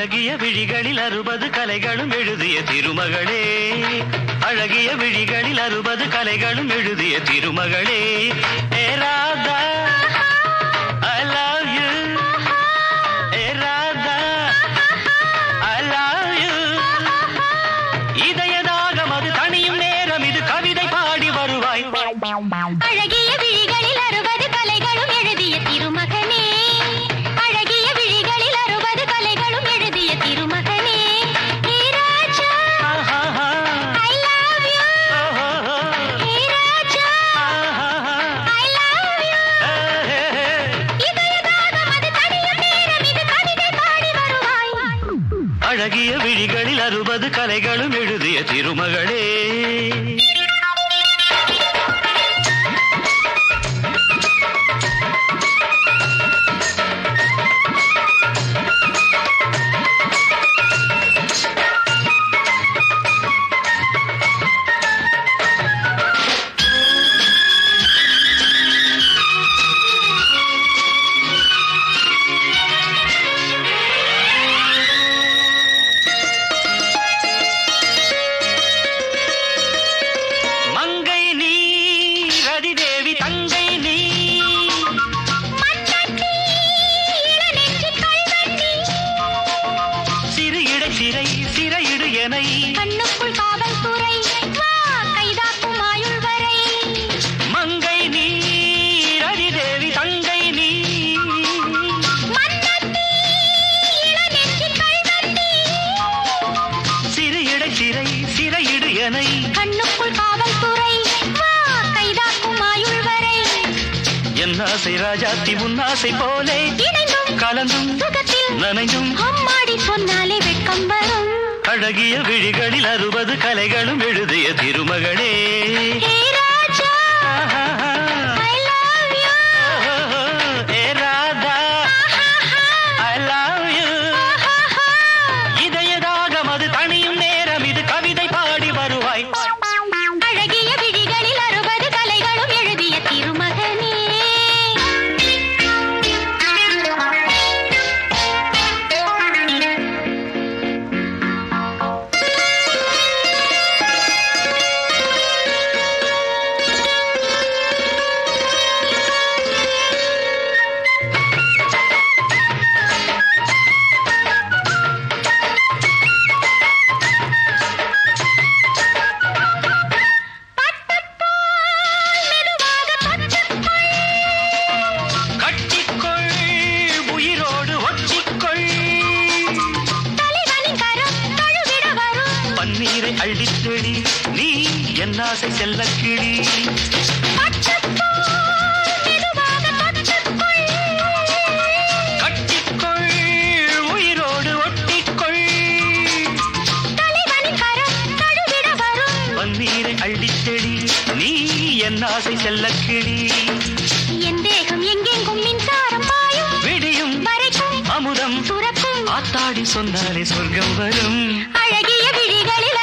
அழகிய விழிகளில் அறுபது கலைகளும் எழுதிய திருமகளே. அழகிய விழிகளில் அறுபது கலைகளும் எழுதிய திருமகளே. ஏராதா அழகிய விழிகளில் அறுபது கலைகளும் எழுதிய திருமகளே. சிறு சிறையிடு எனை கண்ணுக்குள் காவல்துறை கைதாக்கும் ஆயுள் வரை மங்கை நீ ரதிதேவி தங்கை நீ கள்வனே சிறு சிறையிடு எனை கண்ணுக்குள் காவல்துறை கைதாக்கும் ஆயுள் வரை என் ஆசை ராஜாத்தி உன்னாசை போலே. கலந்தும் நனைஞ்சும் அம்மாடி சொன்னாலே வெட்கம் வரும். அழகிய விழிகளில் அறுபது கலைகளும் எழுதிய திருமகளே. ஒட்டிக்கொள் தலைவனின் நீ என்னாசை செல்ல பன்னீரை அள்ளித் தெளி நீ என் ஆசை செல்ல கிளி என் தேகம் எங்கெங்கும் மின்சாரம் துறக்கும் ஆத்தாடி சொன்னாலே சொர்க்கம் வரும். அழகிய விழிகளில்